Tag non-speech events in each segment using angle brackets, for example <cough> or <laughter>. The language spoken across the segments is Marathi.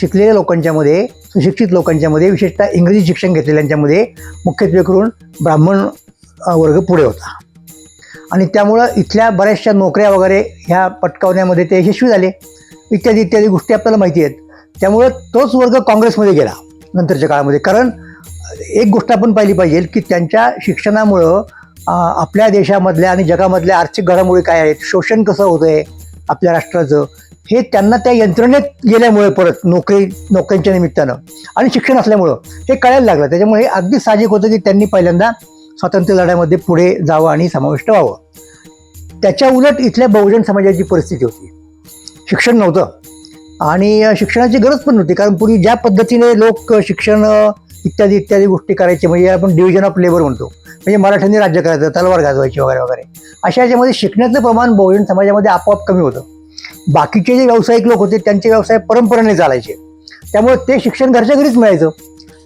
शिकलेल्या लोकांच्यामध्ये सुशिक्षित लोकांच्यामध्ये विशेषतः इंग्रजी शिक्षण घेतलेल्यांच्यामध्ये मुख्यत्वे करून ब्राह्मण वर्ग पुढे होता. आणि त्यामुळं इथल्या बऱ्याचशा नोकऱ्या वगैरे ह्या पटकावण्यामध्ये ते यशस्वी झाले. इत्यादी इत्यादी गोष्टी आपल्याला माहिती आहेत. त्यामुळं तोच वर्ग काँग्रेसमध्ये गेला नंतरच्या काळामध्ये. कारण एक गोष्ट आपण पाहिली पाहिजे की त्यांच्या शिक्षणामुळं आपल्या देशामधल्या आणि जगामधल्या आर्थिक घडामोडी काय आहेत? शोषण कसं होतं आहे आपल्या राष्ट्राचं? हे त्यांना त्या यंत्रणेत गेल्यामुळे परत नोकरी नोकऱ्यांच्या निमित्तानं आणि शिक्षण असल्यामुळं हे कळायला लागलं. त्याच्यामुळे हे अगदी साहजिक होतं की त्यांनी पहिल्यांदा स्वातंत्र्य लढ्यामध्ये पुढे जावं आणि समाविष्ट व्हावं. त्याच्या उलट इथल्या बहुजन समाजाची परिस्थिती होती. शिक्षण नव्हतं. आणि शिक्षणाची गरज पण नव्हती. कारण पूर्वी ज्या पद्धतीने लोक शिक्षण इत्यादी इत्यादी गोष्टी करायचे म्हणजे आपण डिव्हिजन ऑफ लेबर म्हणतो. म्हणजे मराठ्यांनी राज्य करायचं तलवार गाजवायची वगैरे वगैरे. अशा याच्यामध्ये शिकण्याचं प्रमाण बहुजन समाजामध्ये आपोआप कमी होतं. बाकीचे जे व्यावसायिक लोक होते त्यांचे व्यवसाय परंपरेने चालायचे. त्यामुळे ते शिक्षण घरच्या घरीच मिळायचं.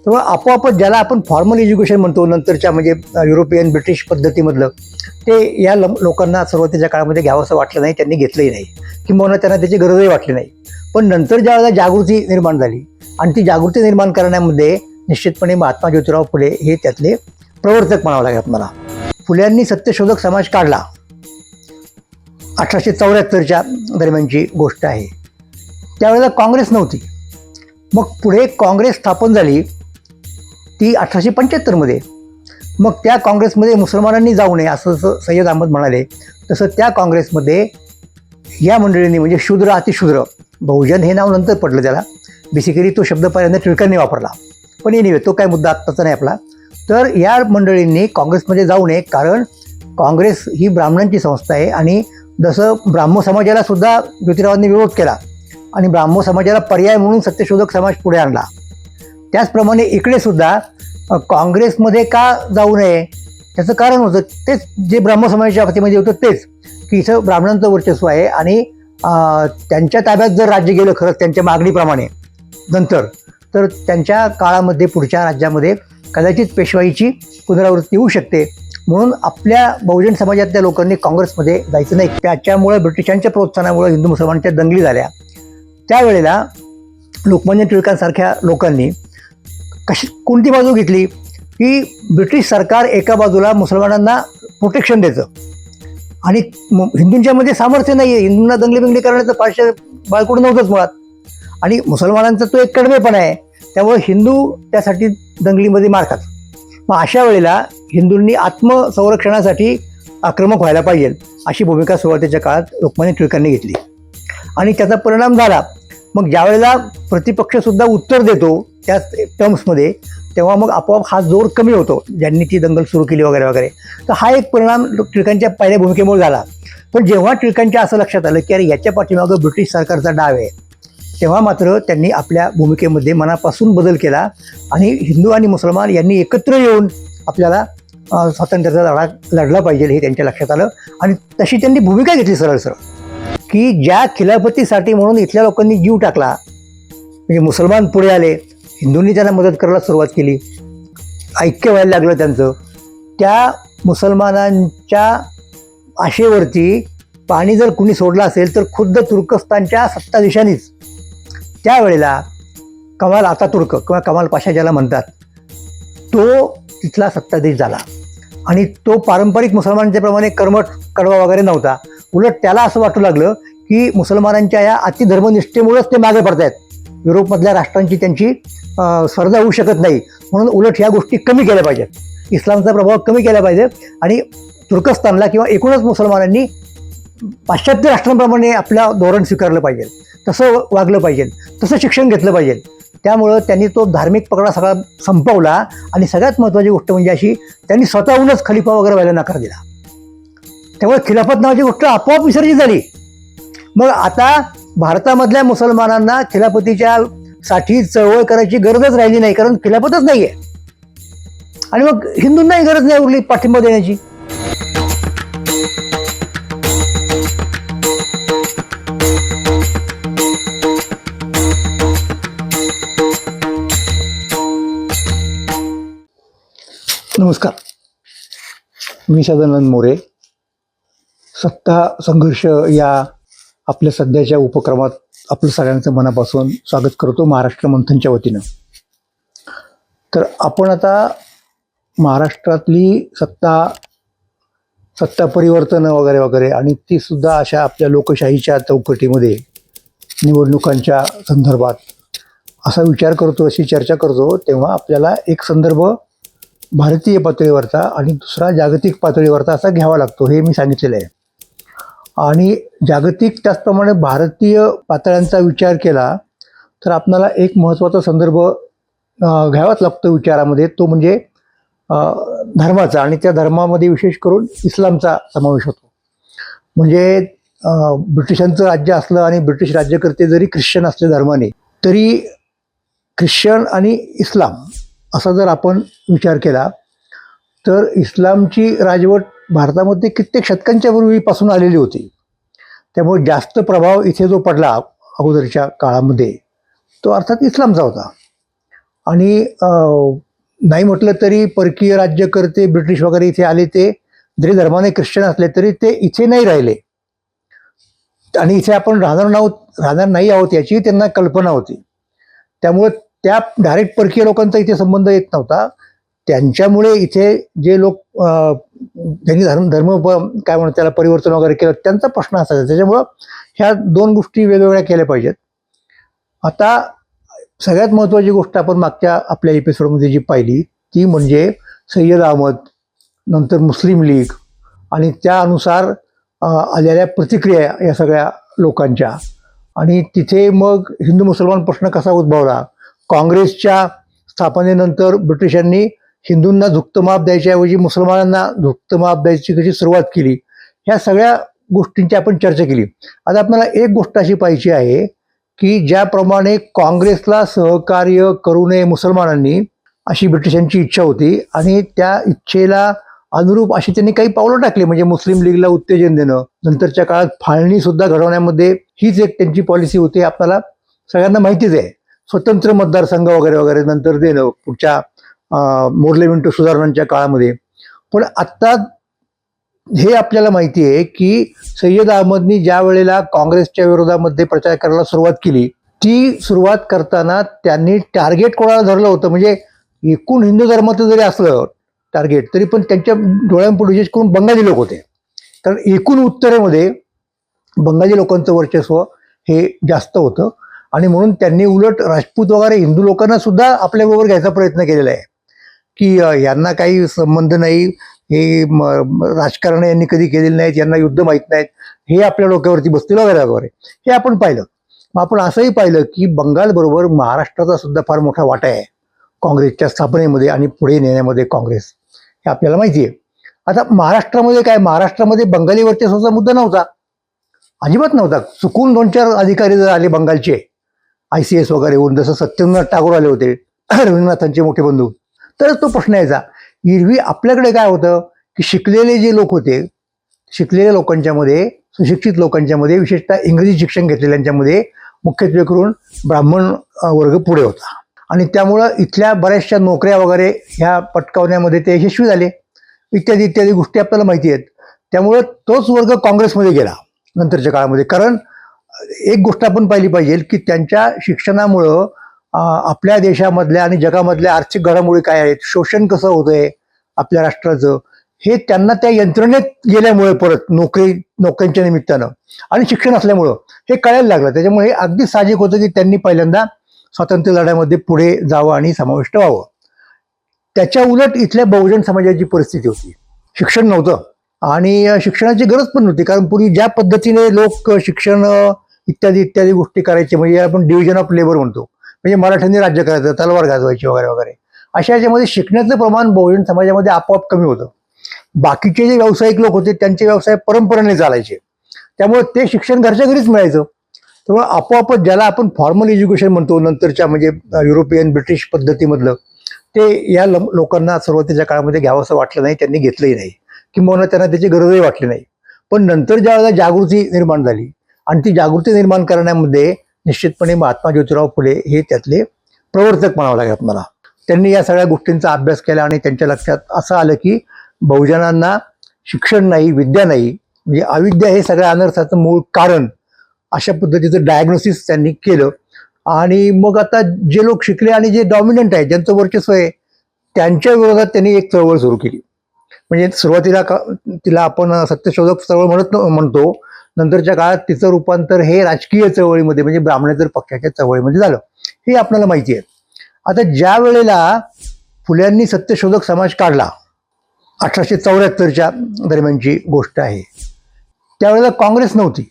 तेव्हा आपोआपच ज्याला आपण फॉर्मल एज्युकेशन म्हणतो नंतरच्या म्हणजे युरोपियन ब्रिटिश पद्धतीमधलं ते या लोकांना सुरुवातीच्या काळामध्ये घ्यावंसं वाटलं नाही त्यांनी घेतलंही नाही. किंवा त्यांना त्याची गरजही वाटली नाही. पण नंतर ज्या वेळेला जागृती निर्माण झाली आणि ती जागृती निर्माण करण्यामध्ये निश्चितपणे महात्मा ज्योतिराव फुले हे त्यातले प्रवर्तक म्हणावं लागेल मला फुल्यांनी सत्यशोधक समाज काढला अठराशे चौऱ्याहत्तरच्या दरम्यानची गोष्ट आहे. त्यावेळेला काँग्रेस नव्हती. मग पुढे काँग्रेस स्थापन झाली ती अठराशे पंच्याहत्तरमध्ये मग त्या काँग्रेसमध्ये मुसलमानांनी जाऊ नये असं जसं सय्यद अहमद म्हणाले. तसं त्या काँग्रेसमध्ये या मंडळींनी म्हणजे शूद्र अतिशूद्र बहुजन हे नाव नंतर पडलं त्याला. बेसिकली तो शब्द पहिल्यांदा टिळकांनी वापरला. पण एनिवे तो काय मुद्दा आत्ताचा नाही आपला. तर या मंडळींनी काँग्रेसमध्ये जाऊ नये कारण काँग्रेस ही ब्राह्मणांची संस्था आहे आणि जसं ब्राह्मो समाजाला सुद्धा ज्योतिरावांनी विरोध केला आणि ब्राह्मो समाजाला पर्याय म्हणून सत्यशोधक समाज पुढे आणला. त्याचप्रमाणे इकडे सुद्धा काँग्रेसमध्ये का जाऊ नये त्याचं कारण होतं तेच जे ब्राह्मण समाजाच्या बाबतीमध्ये होतं तेच की इथं ब्राह्मणांचं वर्चस्व आहे आणि त्यांच्या ताब्यात जर राज्य गेलं खरंच त्यांच्या मागणीप्रमाणे नंतर तर त्यांच्या काळामध्ये पुढच्या राज्यामध्ये कदाचित पेशवाईची पुनरावृत्ती होऊ शकते. म्हणून आपल्या बहुजन समाजातल्या लोकांनी काँग्रेसमध्ये जायचं नाही. त्याच्यामुळे ब्रिटिशांच्या प्रोत्साहनामुळे हिंदू मुसलमानच्या दंगली झाल्या. त्यावेळेला लोकमान्य टिळकांसारख्या लोकांनी कशी कोणती बाजू घेतली? की ब्रिटिश सरकार एका बाजूला मुसलमानांना प्रोटेक्शन द्यायचं. आणि मु- हिंदूंच्यामध्ये सामर्थ्य नाही आहे हिंदूंना दंगली बिंगली करण्याचं फारशा बाळकडून नव्हतंच मुळात. आणि मुसलमानांचा तो एक कडवेपणा आहे. त्यामुळे हिंदू त्यासाठी दंगलीमध्ये मारतात. मग अशा वेळेला हिंदूंनी आत्मसंरक्षणासाठी आक्रमक व्हायला पाहिजे अशी भूमिका सुरुवातीच्या काळात लोकमान्य टिळकांनी घेतली. आणि त्याचा परिणाम झाला. मग ज्यावेळेला प्रतिपक्षसुद्धा उत्तर देतो त्या टर्म्समध्ये तेव्हा मग आपोआप हा जोर कमी होतो. ज्यांनी ती दंगल सुरू केली वगैरे वगैरे. तर हा एक परिणाम टिळकांच्या पहिल्या भूमिकेमुळे झाला. पण जेव्हा टिळकांच्या असं लक्षात आलं की अरे याच्या पाठीमागं ब्रिटिश सरकारचा डाव आहे तेव्हा मात्र त्यांनी आपल्या भूमिकेमध्ये मनापासून बदल केला आणि हिंदू आणि मुसलमान यांनी एकत्र येऊन आपल्याला स्वातंत्र्याचा लढा लढला पाहिजे हे त्यांच्या लक्षात आलं. आणि तशी त्यांनी भूमिका घेतली सरळ सरळ. की ज्या खिलाफतीसाठी म्हणून इथल्या लोकांनी जीव टाकला म्हणजे मुसलमान पुढे आले हिंदूंनी त्यांना मदत करायला सुरुवात केली ऐक्य व्हायला लागलं त्यांचं त्या मुसलमानांच्या आशेवरती पाणी जर कुणी सोडलं असेल तर खुद्द तुर्कस्तानच्या सत्ताधीशांनीच त्यावेळेला कमाल आता तुर्क किंवा कमाल पाशा ज्याला म्हणतात तो तिथला सत्ताधीश झाला. आणि तो पारंपरिक मुसलमानांच्याप्रमाणे कर्मठ कडवा वगैरे नव्हता. उलट त्याला असं वाटू लागलं की मुसलमानांच्या या अतिधर्मनिष्ठेमुळेच ते मागे पडतायत. युरोपमधल्या राष्ट्रांची त्यांची स्पर्धा होऊ शकत नाही. म्हणून उलट ह्या गोष्टी कमी केल्या पाहिजेत. इस्लामचा प्रभाव कमी केला पाहिजे. आणि तुर्कस्तानला किंवा एकूणच मुसलमानांनी पाश्चात्य राष्ट्रांप्रमाणे आपलं धोरण स्वीकारलं पाहिजे. तसं वागलं पाहिजे. तसं शिक्षण घेतलं पाहिजे. त्यामुळं त्यांनी तो धार्मिक पकडा सगळा संपवला आणि सगळ्यात महत्त्वाची गोष्ट म्हणजे अशी त्यांनी स्वतःहूनच खलिफा वगैरे व्हायला नकार दिला. त्यामुळे खिलाफत नावाची गोष्ट आपोआप विसर्जित झाली. मग आता भारतामधल्या मुसलमानांना खिलाफतीच्या साठी चळवळ करायची गरजच राहिली नाही कारण खिलाफतच नाही आहे आणि मग हिंदूंनाही गरज नाही उरली पाठिंबा देण्याची. नमस्कार. मी सदानंद मोरे. सत्ता संघर्ष या आपल्या सध्याच्या उपक्रमात आपलं सगळ्यांचं मनापासून स्वागत करतो महाराष्ट्र मंथनच्या वतीनं. तर आपण आता महाराष्ट्रातली सत्ता सत्ता परिवर्तन वगैरे वगैरे आणि ती सुद्धा अशा आपल्या लोकशाहीच्या चौकटीमध्ये निवडणुकांच्या संदर्भात असा विचार करतो अशी चर्चा करतो तेव्हा आपल्याला एक संदर्भ भारतीय पातळीवरचा आणि दुसरा जागतिक पातळीवरचा असा घ्यावा लागतो हे मी सांगितलेलं आहे. आणि जागतिक त्याचप्रमाणे भारतीय पातळ्यांचा विचार केला तर आपणाला एक महत्त्वाचा संदर्भ घ्यावाच लागतो विचारामध्ये. तो म्हणजे धर्माचा आणि त्या धर्मामध्ये विशेष करून इस्लामचा समावेश होतो. म्हणजे ब्रिटिशांचं राज्य असलं आणि ब्रिटिश राज्यकर्ते जरी ख्रिश्चन असले धर्माने तरी ख्रिश्चन आणि इस्लाम असा जर आपण विचार केला तर इस्लामची राजवट भारतामध्ये कित्येक शतकांच्या पूर्वीपासून आलेली होती. त्यामुळे जास्त प्रभाव इथे जो पडला अगोदरच्या काळामध्ये तो अर्थात इस्लामचा होता. आणि नाही म्हटलं तरी परकीय राज्यकर्ते ब्रिटिश वगैरे इथे आले ते जरी धर्माने ख्रिश्चन असले तरी ते इथे नाही राहिले. आणि इथे आपण राहणार नाहोत राहणार नाही आहोत याची त्यांना कल्पना होती. त्यामुळे त्या डायरेक्ट परकीय लोकांचा इथे संबंध येत नव्हता. त्यांच्यामुळे इथे जे लोक ज्यांनी धर्म धर्म काय म्हणतात त्याला परिवर्तन वगैरे केलं त्यांचा प्रश्न असायचा. त्याच्यामुळं ह्या दोन गोष्टी वेगवेगळ्या केल्या पाहिजेत. आता सगळ्यात महत्त्वाची गोष्ट आपण मागच्या आपल्या एपिसोडमध्ये जी पाहिली ती म्हणजे सय्यद अहमद नंतर मुस्लिम लीग आणि त्यानुसार आलेल्या प्रतिक्रिया या सगळ्या लोकांच्या. आणि तिथे मग हिंदू मुसलमान प्रश्न कसा उद्भवला? काँग्रेसच्या स्थापनेनंतर ब्रिटिशांनी हिंदूंना झुक्त माप द्यायच्याऐवजी मुसलमानांना झुक्त माप द्यायची कशी सुरुवात केली ह्या सगळ्या गोष्टींची आपण चर्चा केली. आता आपल्याला एक गोष्ट अशी पाहिजे आहे की ज्याप्रमाणे काँग्रेसला सहकार्य करू नये मुसलमानांनी अशी ब्रिटिशांची इच्छा होती आणि त्या इच्छेला अनुरूप अशी त्यांनी काही पावलं टाकली म्हणजे मुस्लिम लीगला उत्तेजन देणं नंतरच्या काळात फाळणी सुद्धा घडवण्यामध्ये हीच एक त्यांची पॉलिसी होती आपल्याला सगळ्यांना माहितीच आहे. स्वतंत्र मतदारसंघ वगैरे वगैरे नंतर देणं पुढच्या अं, मोर्ले मिंटो सुधारणांच्या काळामध्ये. पण आत्ता हे आपल्याला माहिती आहे की सय्यद अहमदनी ज्या वेळेला काँग्रेसच्या विरोधामध्ये प्रचार करायला सुरुवात केली ती सुरुवात करताना त्यांनी टार्गेट कोणाला धरलं होतं? म्हणजे एकूण हिंदू धर्माचं जरी असलं टार्गेट तरी पण त्यांच्या डोळ्यांपुढे विशेष करून बंगाली लोक होते. कारण एकूण उत्तरेमध्ये बंगाली लोकांचं वर्चस्व हे जास्त होतं. आणि म्हणून त्यांनी उलट राजपूत वगैरे हिंदू लोकांना सुद्धा आपल्याबरोबर घ्यायचा प्रयत्न केलेला आहे. की यांना काही संबंध नाही हे म- राजकारण यांनी कधी केलेलं नाहीत यांना युद्ध माहीत नाहीत हे आपल्या डोक्यावरती बसतील वगैरे वगैरे. हे आपण पाहिलं. मग आपण असंही पाहिलं की बंगालबरोबर महाराष्ट्राचा सुद्धा फार मोठा वाटा आहे. काँग्रेसच्या स्थापनेमध्ये आणि पुढे नेण्यामध्ये काँग्रेस. हे आपल्याला माहिती आहे. आता महाराष्ट्रामध्ये काय? महाराष्ट्रामध्ये बंगाली वर्चस्वाचा मुद्दा नव्हता. अजिबात नव्हता. चुकून दोन चार अधिकारी जर आले बंगालचे आय सी एस वगैरे होऊन जसं सत्येंद्रनाथ टागोर आले होते <clears throat> रवींद्रनाथांचे मोठे बंधू. तरच तो प्रश्न यायचा एरवी आपल्याकडे काय होतं की शिकलेले जे लोक होते शिकलेल्या लोकांच्यामध्ये सुशिक्षित लोकांच्यामध्ये विशेषतः इंग्रजी शिक्षण घेतलेल्यांच्यामध्ये मुख्यत्वे करून ब्राह्मण वर्ग पुढे होता. आणि त्यामुळं इथल्या बऱ्याचशा नोकऱ्या वगैरे ह्या पटकावण्यामध्ये ते यशस्वी झाले. इत्यादी इत्यादी गोष्टी आपल्याला माहिती आहेत. त्यामुळं तोच वर्ग काँग्रेसमध्ये गेला नंतरच्या काळामध्ये. कारण एक गोष्ट आपण पाहिली पाहिजे की त्यांच्या शिक्षणामुळं आपल्या देशामधल्या आणि जगामधल्या आर्थिक घडामोडी काय आहेत शोषण कसं होतंय आपल्या राष्ट्राचं हे त्यांना त्या यंत्रणेत गेल्यामुळे परत नोकरी नोकऱ्यांच्या निमित्तानं आणि शिक्षण असल्यामुळं हे कळायला लागलं. त्याच्यामुळे हे अगदी साहजिक होतं की त्यांनी पहिल्यांदा स्वातंत्र्य लढ्यामध्ये पुढे जावं आणि समाविष्ट व्हावं. त्याच्या उलट इथल्या बहुजन समाजाची परिस्थिती होती. शिक्षण नव्हतं आणि शिक्षणाची गरज पण नव्हती. कारण पूर्वी ज्या पद्धतीने लोक शिक्षण इत्यादी इत्यादी गोष्टी करायचे. म्हणजे आपण डिव्हिजन ऑफ लेबर म्हणतो. म्हणजे मराठ्यांनी राज्य करायचं तलवार गाजवायची वगैरे वगैरे. अशा याच्यामध्ये शिकण्याचं प्रमाण बहुजन समाजामध्ये आपोआप कमी होतं. बाकीचे जे व्यावसायिक लोक होते त्यांचे व्यवसाय परंपरेने चालायचे. त्यामुळे ते शिक्षण घरच्या घरीच मिळायचं. त्यामुळे आपोआपच ज्याला आपण फॉर्मल एज्युकेशन म्हणतो नंतरच्या म्हणजे युरोपियन ब्रिटिश पद्धतीमधलं ते या लोकांना सुरुवातीच्या काळामध्ये घ्यावं असं वाटलं नाही त्यांनी घेतलंही नाही. किंवा त्यांना त्याची गरजही वाटली नाही. पण नंतर ज्या वेळेला जागृती निर्माण झाली आणि ती जागृती निर्माण करण्यामध्ये निश्चितपणे महात्मा ज्योतिराव फुले हे त्यातले प्रवर्तक म्हणावं लागेल मला त्यांनी या सगळ्या गोष्टींचा अभ्यास केला आणि त्यांच्या लक्षात असं आलं की बहुजनांना शिक्षण नाही विद्या नाही म्हणजे अविद्या हे सगळ्या अनर्थाचं मूळ कारण अशा पद्धतीचं डायग्नोसिस त्यांनी केलं. आणि मग आता जे लोक शिकले आणि जे डॉमिनंट आहे ज्यांचं वर्चस्व आहे त्यांच्या विरोधात त्यांनी एक चळवळ सुरू केली. म्हणजे सुरुवातीला का तिला आपण सत्यशोधक चळवळ म्हणत न- म्हणतो. नंतरच्या काळात तिचं रूपांतर हे राजकीय चळवळीमध्ये म्हणजे ब्राह्मणेतर पक्षाच्या चळवळीमध्ये झालं हे आपल्याला माहिती आहे. आता ज्या वेळेला फुल्यांनी सत्यशोधक समाज काढला अठराशे चौऱ्याहत्तरच्या दरम्यानची गोष्ट आहे त्यावेळेला काँग्रेस नव्हती.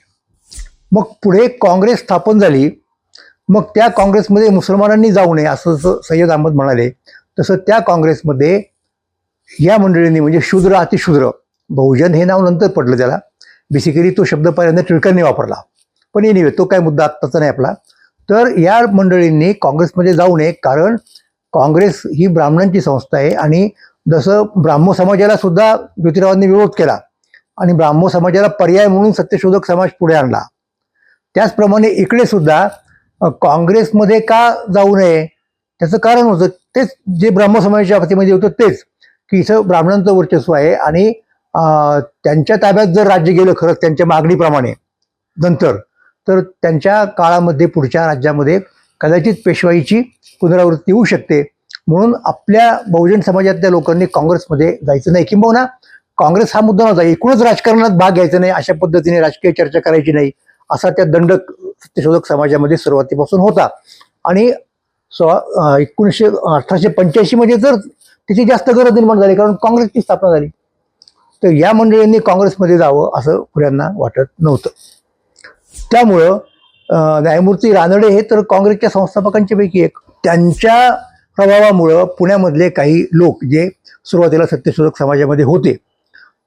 मग पुढे काँग्रेस स्थापन झाली मग त्या काँग्रेसमध्ये मुसलमानांनी जाऊ नये असं जसं सय्यद अहमद म्हणाले तसं त्या काँग्रेसमध्ये या मंडळींनी म्हणजे शूद्र अतिशूद्र बहुजन हे नाव नंतर पडलं त्याला बेसिकली तो शब्द पहिल्यांदा टिळकांनी वापरला. पण एनिवे तो काय मुद्दा आत्ताचा नाही आपला. तर या मंडळींनी काँग्रेसमध्ये जाऊ नये कारण काँग्रेस ही ब्राह्मणांची संस्था आहे आणि जसं ब्राह्मो समाजाला सुद्धा ज्योतिरावांनी विरोध केला आणि ब्राह्मो समाजाला पर्याय म्हणून सत्यशोधक समाज पुढे आणला. त्याचप्रमाणे इकडे सुद्धा काँग्रेसमध्ये का जाऊ नये? त्याचं कारण होतं तेच जे ब्राह्म समाजाच्या बाबतीमध्ये होतं तेच. की इथं ब्राह्मणांचं वर्चस्व आहे आणि त्यांच्या ताब्यात जर राज्य गेलं खरंच त्यांच्या मागणीप्रमाणे नंतर तर त्यांच्या काळामध्ये पुढच्या राज्यामध्ये कदाचित पेशवाईची पुनरावृत्ती होऊ शकते. म्हणून आपल्या बहुजन समाजातल्या लोकांनी काँग्रेसमध्ये जायचं नाही. किंबहुना काँग्रेस हा मुद्दा नव्हता. एकूणच राजकारणात भाग घ्यायचा नाही अशा पद्धतीने राजकीय चर्चा करायची नाही असा त्या दंडक सत्यशोधक समाजामध्ये सुरुवातीपासून होता. आणि सोळा एकोणीसशे अठराशे पंच्याऐंशीमध्ये जर तिची त्याची जास्त गरज निर्माण झाली कारण काँग्रेसची स्थापना झाली तर या मंडळींनी काँग्रेसमध्ये जावं असं खुऱ्यांना वाटत नव्हतं. त्यामुळं न्यायमूर्ती रानडे हे तर काँग्रेसच्या संस्थापकांच्या पैकी एक. त्यांच्या प्रभावामुळं पुण्यामधले काही लोक जे सुरुवातीला सत्यशोधक समाजामध्ये होते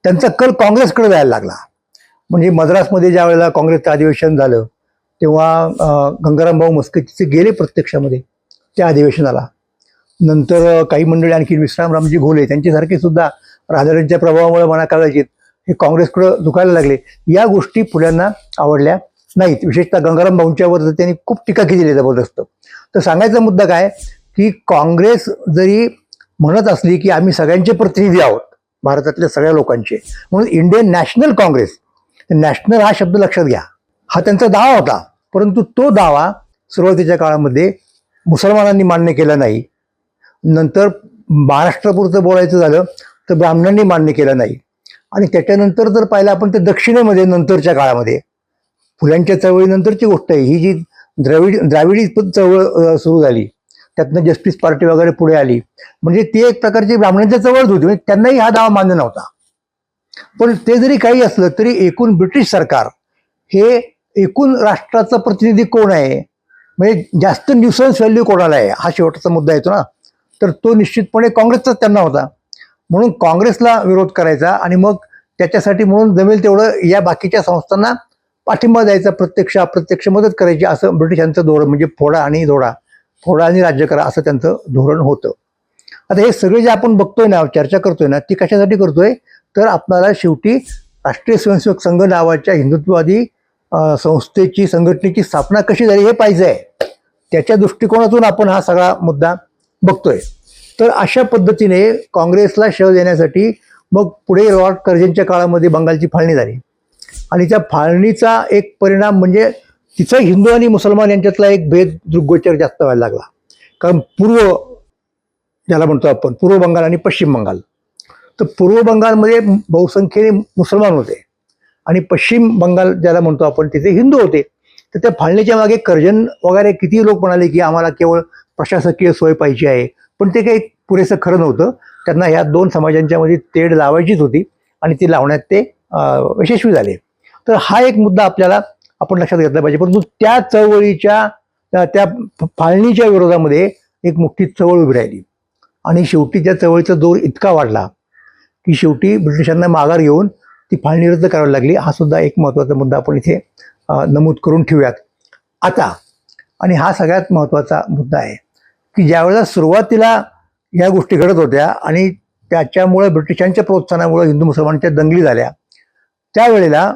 त्यांचा कल काँग्रेसकडे जायला लागला. म्हणजे मद्रासमध्ये ज्या वेळेला काँग्रेसचं अधिवेशन झालं तेव्हा गंगारामभाऊ मस्कतीचे गेले प्रत्यक्षामध्ये त्या अधिवेशनाला. नंतर काही मंडळी आणखी विश्रामरामजी घोले त्यांच्यासारखे सुद्धा राजऱ्यांच्या प्रभावामुळे म्हणा कदाचित हे काँग्रेसकडं झुकायला लागले. या गोष्टी फुल्यांना आवडल्या नाहीत. विशेषतः गंगाराम भाऊंच्यावर त्यांनी खूप टीका केलेली जबरदस्त. तर सांगायचा मुद्दा काय की काँग्रेस जरी म्हणत असली की आम्ही सगळ्यांचे प्रतिनिधी आहोत भारतातल्या सगळ्या लोकांचे म्हणून इंडियन नॅशनल काँग्रेस नॅशनल हा शब्द लक्षात घ्या. हा त्यांचा दावा होता परंतु तो दावा सुरुवातीच्या काळामध्ये मुसलमानांनी मान्य केला नाही. नंतर महाराष्ट्रापुरतं बोलायचं झालं तर ब्राह्मणांनी मान्य केलं नाही. आणि त्याच्यानंतर जर पाहिलं आपण तर दक्षिणेमध्ये नंतरच्या काळामध्ये फुलांच्या चळवळीनंतरची गोष्ट आहे. ही जी द्रविड द्राविडी चळवळ सुरू झाली. त्यातनं जस्टिस पार्टी वगैरे पुढे आली. म्हणजे ती एक प्रकारची ब्राह्मणांच्या चळवळच होती. म्हणजे त्यांनाही हा दावा मान्य नव्हता. पण ते जरी काही असलं तरी एकूण ब्रिटिश सरकार हे एकूण राष्ट्राचं प्रतिनिधी कोण आहे? म्हणजे जास्त न्यूसन्स व्हॅल्यू कोणाला आहे? हा शेवटचा मुद्दा येतो ना. तर तो निश्चितपणे काँग्रेसचाच त्यांना होता. म्हणून काँग्रेसला विरोध करायचा आणि मग त्याच्यासाठी म्हणून जमेल तेवढं या बाकीच्या संस्थांना पाठिंबा द्यायचा प्रत्यक्ष अप्रत्यक्ष मदत करायची असं ब्रिटिशांचं धोरण म्हणजे फोडा आणि धोडा. फोडा आणि राज्य करा असं त्यांचं धोरण होतं. आता हे सगळे जे आपण बघतोय ना चर्चा करतोय ना ती कशासाठी करतोय? तर आपल्याला शेवटी राष्ट्रीय स्वयंसेवक संघ नावाच्या हिंदुत्ववादी संस्थेची संघटनेची स्थापना कशी झाली हे पाहिजे आहे. त्याच्या दृष्टिकोनातून आपण हा सगळा मुद्दा बघतोय. तर अशा पद्धतीने काँग्रेसला शव देण्यासाठी मग पुढे लॉर्ड कर्जनच्या काळामध्ये बंगालची फाळणी झाली. आणि त्या फाळणीचा एक परिणाम म्हणजे तिचा हिंदू आणि मुसलमान यांच्यातला एक भेद दृग्गोचर जास्त व्हायला लागला. कारण पूर्व ज्याला म्हणतो आपण पूर्व बंगाल आणि पश्चिम बंगाल. तर पूर्व बंगालमध्ये बहुसंख्येने मुसलमान होते. आणि पश्चिम बंगाल ज्याला म्हणतो आपण तिथे हिंदू होते. तर त्या फाळणीच्या मागे कर्जन वगैरे किती लोक म्हणाले की आम्हाला केवळ प्रशासकीय सोय पाहिजे आहे पण ते काही पुरेसं खरं नव्हतं. त्यांना ह्या दोन समाजांच्यामध्ये तेढ लावायचीच होती आणि ती लावण्यात ते यशस्वी झाले. तर हा एक मुद्दा आपल्याला आपण लक्षात घेतला पाहिजे. परंतु त्या चळवळीच्या त्या- फाळणीच्या विरोधामध्ये एक मोठी चळवळ उभी राहिली. आणि शेवटी त्या चळवळीचा जोर इतका वाढला की शेवटी ब्रिटिशांना माघार घेऊन ती फाळणी रद्द करावी लागली. हा सुद्धा एक महत्त्वाचा मुद्दा आपण इथे नमूद करून ठेवूयात. आता आणि हा सगळ्यात महत्त्वाचा मुद्दा आहे. की ज्यावेळेला सुरुवातीला या गोष्टी घडत होत्या आणि त्याच्यामुळे ब्रिटिशांच्या प्रोत्साहनामुळे हिंदू मुसलमानांच्या दंगली झाल्या त्यावेळेला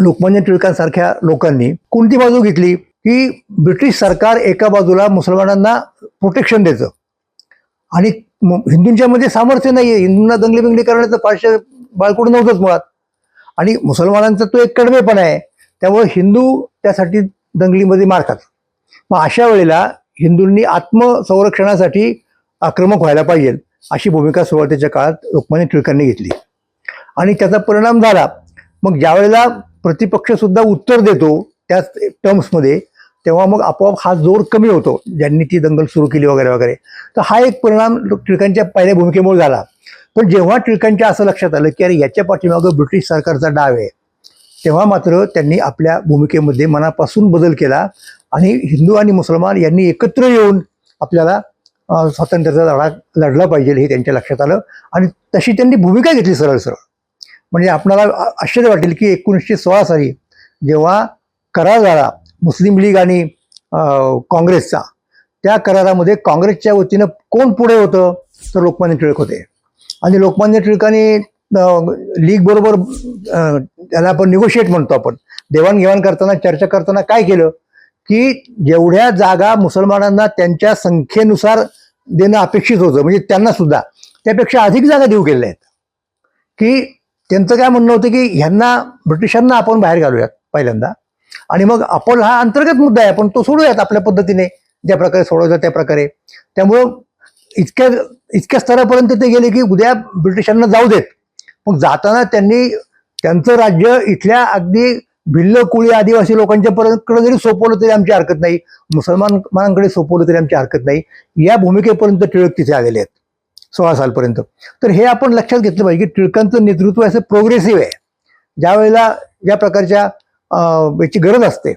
लोकमान्य टिळकांसारख्या लोकांनी कोणती बाजू घेतली? की ब्रिटिश सरकार एका बाजूला मुसलमानांना प्रोटेक्शन द्यायचं. आणि म- हिंदूंच्या मध्ये सामर्थ्य आहे हिंदूंना दंगली बिंगली करण्याचं फारशे बाळकडून नव्हतंच मुळात. आणि मुसलमानांचा तो एक कडवेपणा आहे. त्यामुळे हिंदू त्यासाठी दंगलीमध्ये मारतात. मग अशा वेळेला हिंदूंनी आत्मसंरक्षणासाठी आक्रमक व्हायला पाहिजे अशी भूमिका सुरुवातीच्या काळात लोकमान्य टिळकांनी घेतली. आणि त्याचा परिणाम झाला. मग ज्यावेळेला प्रतिपक्षसुद्धा उत्तर देतो त्याच टर्म्समध्ये तेव्हा मग आपोआप हा जोर कमी होतो. ज्यांनी ती दंगल सुरू केली वगैरे वगैरे. तर हा एक परिणाम टिळकांच्या पहिल्या भूमिकेमुळे झाला. पण जेव्हा टिळकांच्या असं लक्षात आलं की अरे याच्या पाठीमागं ब्रिटिश सरकारचा डाव आहे तेव्हा मात्र त्यांनी आपल्या भूमिकेमध्ये मनापासून बदल केला आणि हिंदू आणि मुसलमान यांनी एकत्र येऊन आपल्याला स्वातंत्र्याचा लढा लढला पाहिजे हे त्यांच्या लक्षात आलं. आणि तशी त्यांनी भूमिका घेतली सरळ सरळ. म्हणजे आपणाला आश्चर्य वाटेल की एकोणीसशे सोळा साली जेव्हा करार झाला मुस्लिम लीग आणि काँग्रेसचा त्या करारामध्ये काँग्रेसच्या वतीनं कोण पुढे होतं? तर लोकमान्य टिळक होते. आणि लोकमान्य टिळकांनी लीग बरोबर त्याला आपण निगोशिएट म्हणतो आपण. देवाणघेवाण करताना चर्चा करताना काय केलं? की जेवढ्या जागा मुसलमानांना त्यांच्या संख्येनुसार देणं अपेक्षित होतं म्हणजे त्यांना सुद्धा त्यापेक्षा अधिक जागा देऊ गेलेल्या आहेत. की त्यांचं काय म्हणणं होतं की ह्यांना ब्रिटिशांना आपण बाहेर घालूयात पहिल्यांदा. आणि मग आपण हा अंतर्गत मुद्दा आहे आपण तो सोडूयात आपल्या पद्धतीने ज्या प्रकारे सोडवतो त्या प्रकारे. त्यामुळं इतक्या इतक्या स्तरापर्यंत ते गेले की उद्या ब्रिटिशांना जाऊ देत. मग जाताना त्यांनी त्यांचं राज्य इथल्या अगदी भिल्ल कुळी आदिवासी लोकांच्या पर्यंत जरी सोपवलं तरी आमची हरकत नाही. मुसलमानांकडे सोपवलं तरी आमची हरकत नाही. या भूमिकेपर्यंत टिळक तिथे आलेले आहेत. सोळा सालपर्यंत. तर हे आपण लक्षात घेतलं पाहिजे की टिळकांचं नेतृत्व असं प्रोग्रेसिव्ह आहे. ज्या वेळेला ज्या प्रकारच्या याची गरज असते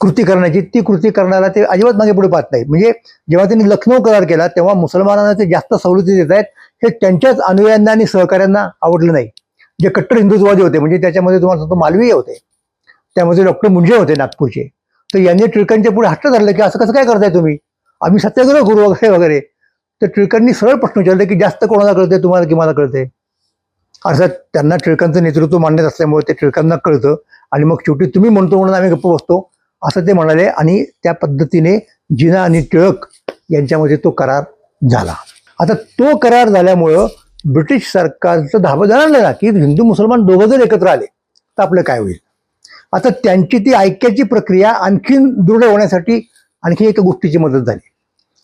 कृती करण्याची ती कृती करण्याला ते अजिबात मागे पुढे पाहत नाही. म्हणजे जेव्हा त्यांनी लखनौ करार केला तेव्हा मुसलमानांना ते जास्त सवलती देत आहेत. हे त्यांच्याच अनुयायांना आणि सहकाऱ्यांना आवडलं नाही. जे कट्टर हिंदुत्ववादी होते म्हणजे त्याच्यामध्ये तुम्हाला सांगतो मालवीय होते. त्यामध्ये डॉक्टर मुंजे होते नागपूरचे. तर यांनी टिळकांच्या पुढे हट्ट धरलं की असं कसं काय करताय तुम्ही? आम्ही सत्याग्रह करू वगैरे वगैरे. तर टिळकांनी सरळ प्रश्न विचारले की जास्त कोणाला कळतंय तुम्हाला की मला कळतंय? अर्थात त्यांना टिळकांचं नेतृत्व मान्यत असल्यामुळे ते टिळकांना कळतं आणि मग शेवटी तुम्ही म्हणतो म्हणून आम्ही गप्प बसतो असं ते म्हणाले आणि त्या पद्धतीने जिना आणि टिळक यांच्यामध्ये तो करार झाला. आता तो करार झाल्यामुळं ब्रिटिश सरकारचं धाबं जाणलं की हिंदू मुसलमान दोघं जर एकत्र आले तर आपलं काय होईल? आता त्यांची ती ऐक्याची प्रक्रिया आणखीन दृढ होण्यासाठी आणखी एका गोष्टीची मदत झाली.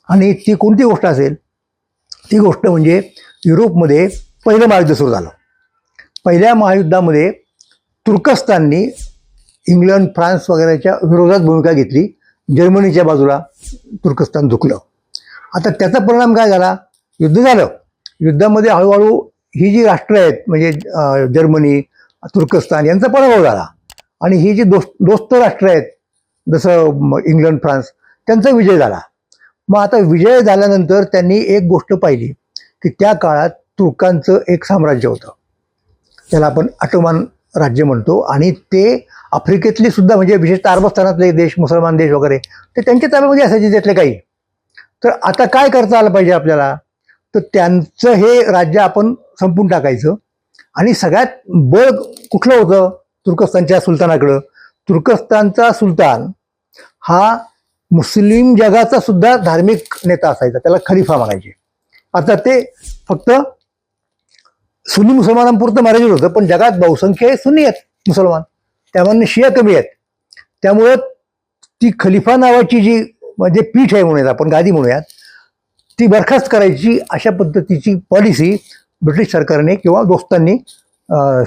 आणि ती कोणती गोष्ट असेल? ती गोष्ट म्हणजे युरोपमध्ये पहिलं महायुद्ध सुरू झालं. पहिल्या महायुद्धामध्ये तुर्कस्ताननी इंग्लंड फ्रान्स वगैरेच्या विरोधात भूमिका घेतली. जर्मनीच्या बाजूला तुर्कस्तान झुकलं. आता त्याचा परिणाम काय झाला? युद्ध झालं. युद्धामध्ये हळूहळू ही जी राष्ट्र आहेत म्हणजे जर्मनी तुर्कस्तान यांचा पराभव झाला. आणि ही जी दोस्त दोस्त राष्ट्र आहेत जसं इंग्लंड फ्रान्स त्यांचा विजय झाला. मग आता विजय झाल्यानंतर त्यांनी एक गोष्ट पाहिली की त्या काळात तुर्कांचं एक साम्राज्य होतं. त्याला आपण अटोमान राज्य म्हणतो. आणि ते आफ्रिकेतली सुद्धा म्हणजे विशेषतः अरबस्थानातले देश मुसलमान देश वगैरे ते त्यांच्या ताब्यामध्ये असायचे त्यातले काही. तर आता काय करता आलं पाहिजे आपल्याला? तर त्यांचं हे राज्य आपण संपून टाकायचं. आणि सगळ्यात बळ कुठलं होतं? तुर्कस्तानच्या सुलतानाकडं. तुर्कस्तानचा सुलतान हा मुस्लिम जगाचा सुद्धा धार्मिक नेता असायचा. त्याला खलिफा म्हणायचे. आता ते फक्त सुन्नी मुसलमानांपुरतं मर्यादित होतं पण जगात बहुसंख्य आहे सुन्नी आहेत मुसलमान. त्यामध्ये शिया कमी आहेत. त्यामुळं ती खलिफा नावाची जी म्हणजे पीठ आहे म्हणूयात आपण गादी म्हणूयात ती बरखास्त करायची अशा पद्धतीची पॉलिसी ब्रिटिश सरकारने किंवा दोस्तांनी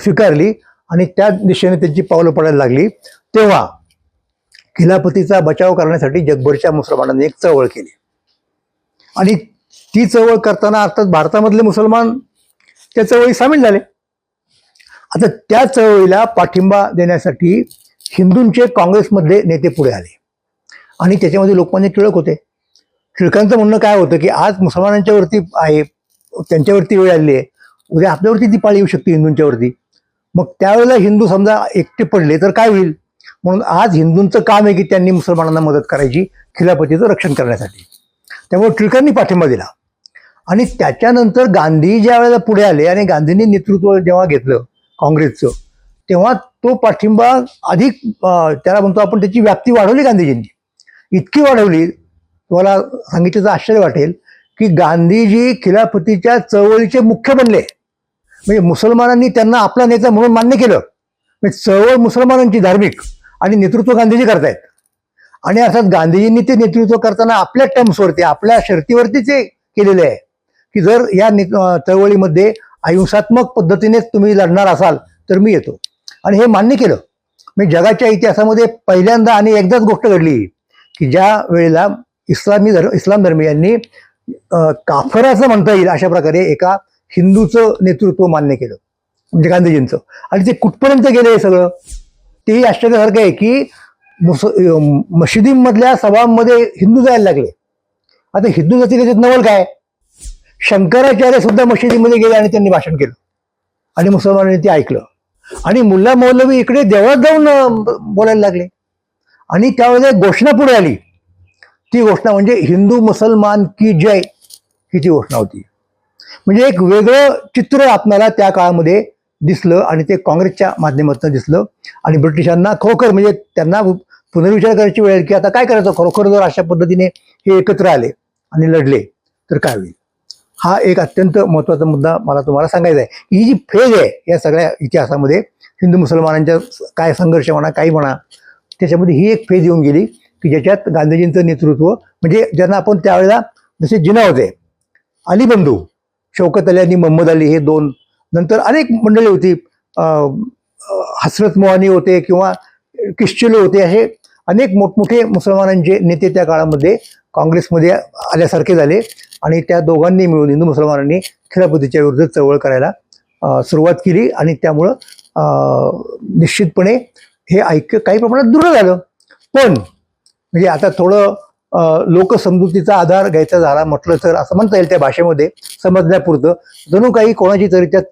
स्वीकारली आणि त्या दिशेने त्यांची पावलं पडायला लागली. तेव्हा खिलाफतीचा बचाव करण्यासाठी जगभरच्या मुसलमानांनी एक चळवळ केली. आणि ती चळवळ करताना अर्थात भारतामधले मुसलमान त्या चळवळी सामील झाले. आता त्या चळवळीला पाठिंबा देण्यासाठी हिंदूंचे काँग्रेसमधले नेते पुढे आले. आणि त्याच्यामध्ये लोकमान्य टिळक होते. टिळकांचं म्हणणं काय होतं की आज मुसलमानांच्या वरती आहे त्यांच्यावरती वेळ आलेली आहे. उद्या आपल्यावरती ती पाळी येऊ शकते हिंदूंच्या वरती. मग त्यावेळेला हिंदू समजा एकटे पडले तर काय होईल? म्हणून आज हिंदूंचं काम आहे की त्यांनी मुसलमानांना मदत करायची खिलाफतीचं रक्षण करण्यासाठी. त्यामुळे टिळकांनी पाठिंबा दिला. आणि त्याच्यानंतर गांधी ज्या वेळेला पुढे आले आणि गांधींनी नेतृत्व जेव्हा घेतलं काँग्रेसचं तेव्हा तो पाठिंबा अधिक त्याला म्हणतो आपण त्याची व्याप्ती वाढवली गांधीजींनी. इतकी वाढवली तुम्हाला सांगितलं तर आश्चर्य वाटेल की गांधीजी खिलाफतीच्या चळवळीचे मुख्य बनले. म्हणजे मुसलमानांनी त्यांना आपला नेता म्हणून मान्य केलं. म्हणजे चळवळ मुसलमानांची धार्मिक आणि नेतृत्व गांधीजी करतायत. आणि अर्थात गांधीजींनी ते नेतृत्व करताना आपल्या टर्म्सवरती आपल्या शर्तीवरती ते केलेले आहे. की जर या ने- चळवळीमध्ये अहिंसात्मक पद्धतीनेच तुम्ही लढणार असाल तर मी येतो. आणि हे मान्य केलं. मी जगाच्या इतिहासामध्ये पहिल्यांदा आणि एकदाच गोष्ट घडली की ज्या वेळेला इस्लामी धर्म इस्लाम धर्मीयांनी काफराचं म्हणता येईल अशा प्रकारे एका हिंदूचं नेतृत्व मान्य केलं म्हणजे गांधीजींचं. आणि ते कुठपर्यंत गेले हे सगळं? तेही आश्चर्यासारखं आहे की मुस मशिदींमधल्या सभांमध्ये हिंदू जायला लागले. आता हिंदू जाती त्याच्यात नवल काय? शंकराचार्य सुद्धा मशिदीमध्ये गेले आणि त्यांनी भाषण केलं. आणि मुसलमानांनी ते ऐकलं. आणि मुल्ला मौलवी इकडे देवळात जाऊन बोलायला लागले. आणि त्यावेळेला एक घोषणा पुढे आली. ती घोषणा म्हणजे हिंदू मुसलमान की जय ही ती घोषणा होती. म्हणजे एक वेगळं चित्र आपल्याला त्या काळामध्ये दिसलं आणि ते काँग्रेसच्या माध्यमातून दिसलं आणि ब्रिटिशांना खरोखर म्हणजे त्यांना पुनर्विचार करायची वेळ की आता काय करायचं? खरोखर जर अशा पद्धतीने हे एकत्र आले आणि लढले तर काय होईल? हा एक अत्यंत महत्त्वाचा मुद्दा मला तुम्हाला सांगायचा आहे. की ही जी फेज आहे या सगळ्या इतिहासामध्ये हिंदू मुसलमानांच्या काय संघर्ष म्हणा काही म्हणा त्याच्यामध्ये ही एक फेज येऊन गेली. की ज्याच्यात गांधीजींचं नेतृत्व म्हणजे ज्यांना आपण त्यावेळेला जसे जिना होते अली बंधू शौकत अली आणि मोहम्मद अली हे दोन नंतर अनेक मंडळी होती हसरत मोहानी होते किंवा किश्चिलो होते असे अनेक मोठमोठे मुसलमानांचे नेते त्या काळामध्ये काँग्रेसमध्ये आल्यासारखे झाले आणि त्या दोघांनी मिळून हिंदू मुसलमानांनी खिलाफतीच्या विरुद्ध चळवळ करायला सुरुवात केली आणि त्यामुळं निश्चितपणे हे ऐक्य काही प्रमाणात दृढ झालं. पण म्हणजे आता थोडं लोकसमजुतीचा आधार घ्यायचा झाला म्हटलं तर असं म्हणता येईल त्या भाषेमध्ये समजण्यापुरतं. जणू काही कोणाची तरी त्यात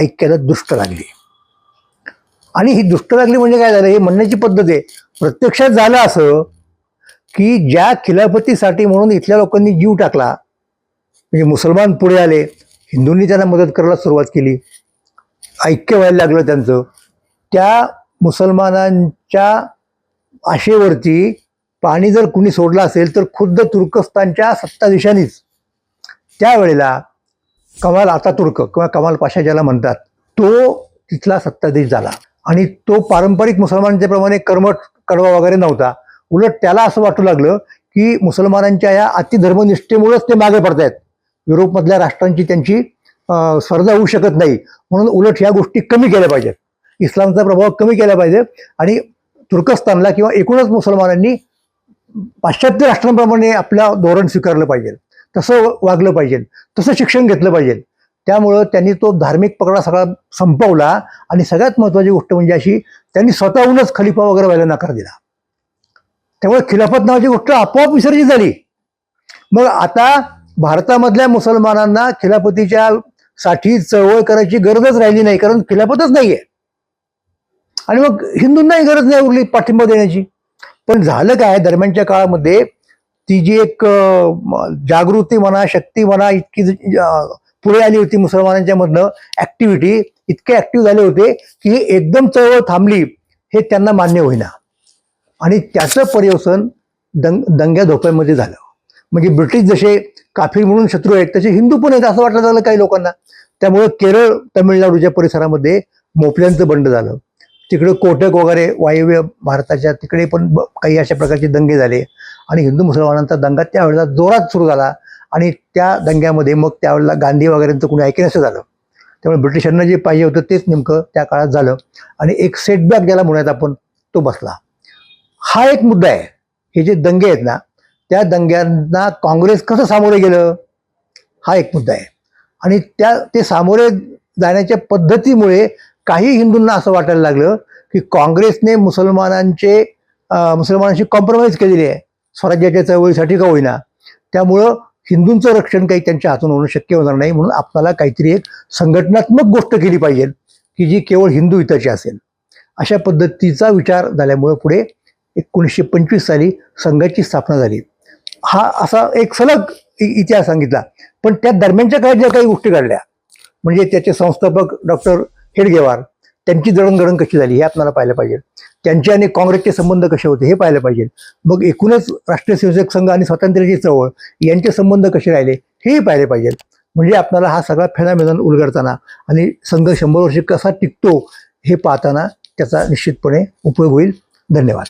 ऐक्याला दुष्ट लागली. आणि ही दुष्ट लागली म्हणजे काय झालं? हे म्हणण्याची पद्धत आहे. प्रत्यक्षात झालं असं की ज्या खिलाफतीसाठी म्हणून इथल्या लोकांनी जीव टाकला म्हणजे मुसलमान पुढे आले हिंदूंनी त्यांना मदत करायला सुरुवात केली ऐक्य व्हायला लागलं त्यांचं त्या मुसलमानांच्या आशेवरती पाणी जर कुणी सोडलं असेल तर खुद्द तुर्कस्तानच्या सत्ताधीशांनीच. त्यावेळेला कमाल आता तुर्क किंवा कमाल पाशा ज्याला म्हणतात तो तिथला सत्ताधीश झाला. आणि तो पारंपरिक मुसलमानांच्या प्रमाणे कर्मठ कडवा वगैरे नव्हता उलट त्याला असं वाटू लागलं की मुसलमानांच्या या अतिधर्मनिष्ठेमुळेच ते मागे पडतायत. युरोपमधल्या राष्ट्रांची त्यांची स्पर्धा होऊ शकत नाही. म्हणून उलट ह्या गोष्टी कमी केल्या पाहिजेत. इस्लामचा प्रभाव कमी केला पाहिजे. आणि तुर्कस्तानला किंवा एकूणच मुसलमानांनी पाश्चात्य राष्ट्रांप्रमाणे आपलं धोरण स्वीकारलं पाहिजे तसं वागलं पाहिजे तसं शिक्षण घेतलं पाहिजे. त्यामुळं त्यांनी तो धार्मिक पकडा सगळा संपवला आणि सगळ्यात महत्त्वाची गोष्ट म्हणजे अशी त्यांनी स्वतःहूनच खलिफा वगैरे व्हायला नकार दिला. त्यामुळे खिलाफत नावाची गोष्ट आपोआप विसर्जित झाली. मग आता भारतामधल्या मुसलमानांना खिलाफतीच्या साठी चळवळ करायची गरजच राहिली नाही कारण खिलाफतच नाहीये. आणि मग हिंदूंनाही गरज नाही उरली पाठिंबा देण्याची. पण झालं काय? दरम्यानच्या काळामध्ये ती जी एक जागृती म्हणा शक्ती म्हणा इतकी पुढे आली होती मुसलमानांच्या मधनं ऍक्टिव्हिटी इतके ऍक्टिव्ह झाले होते की एकदम चळवळ थांबली हे त्यांना मान्य होईना. आणि त्याचं पर्यवसन दंग दंग्या धोक्यामध्ये झालं. म्हणजे ब्रिटिश जसे काफीर म्हणून शत्रू आहेत तसे हिंदू पण आहेत असं वाटलं झालं काही लोकांना. त्यामुळे केरळ तमिळनाडूच्या परिसरामध्ये मोपल्यांचं बंड झालं. तिकडं कोटक वगैरे वायव्य भारताच्या तिकडे पण ब- काही अशा प्रकारचे दंगे झाले. आणि हिंदू मुसलमानांचा दंगा त्यावेळेला जोरात सुरू झाला. आणि त्या दंग्यामध्ये मग त्यावेळेला गांधी वगैरेंचं कोणी ऐकण्याचं झालं. त्यामुळे ब्रिटिशांना जे पाहिजे होतं तेच नेमकं त्या काळात झालं. आणि एक सेटबॅक ज्याला म्हणूयात आपण तो बसला. हा एक मुद्दा आहे. हे जे दंगे आहेत ना त्या दंग्यांना काँग्रेस कसं सामोरे गेलं? हा एक मुद्दा आहे. आणि त्या ते सामोरे जाण्याच्या पद्धतीमुळे काही हिंदूंना असं वाटायला लागलं की काँग्रेसने मुसलमानांचे मुसलमानांशी कॉम्प्रोमाइज केलेली आहे. स्वराज्याच्या चळवळीसाठी का होईना. त्यामुळं हिंदूंचं रक्षण काही त्यांच्या हातून होणं शक्य होणार नाही म्हणून आपल्याला काहीतरी एक संघटनात्मक गोष्ट केली पाहिजे की जी केवळ हिंदू हिताची असेल. अशा पद्धतीचा विचार झाल्यामुळे पुढे एकोणीसशे पंचवीस साली संघाची स्थापना झाली. हा असा एक सलग इ- इतिहास सांगितला. पण त्या दरम्यानच्या काळात ज्या काही गोष्टी घडल्या म्हणजे त्याचे संस्थापक डॉक्टर हेडगेवार त्यांची जडणघडण कशी झाली हे आपल्याला पाहिलं पाहिजे. त्यांचे आणि काँग्रेसचे संबंध कसे होते हे पाहिलं पाहिजे. मग एकूणच राष्ट्रीय संयोजक संघ आणि स्वातंत्र्याची चळवळ यांचे संबंध कसे राहिले हेही पाहिले पाहिजे. म्हणजे आपल्याला हा सगळा फेनामेनन उलगडताना आणि संघ शंभर वर्ष कसा टिकतो हे पाहताना त्याचा निश्चितपणे उपयोग होईल. धन्यवाद.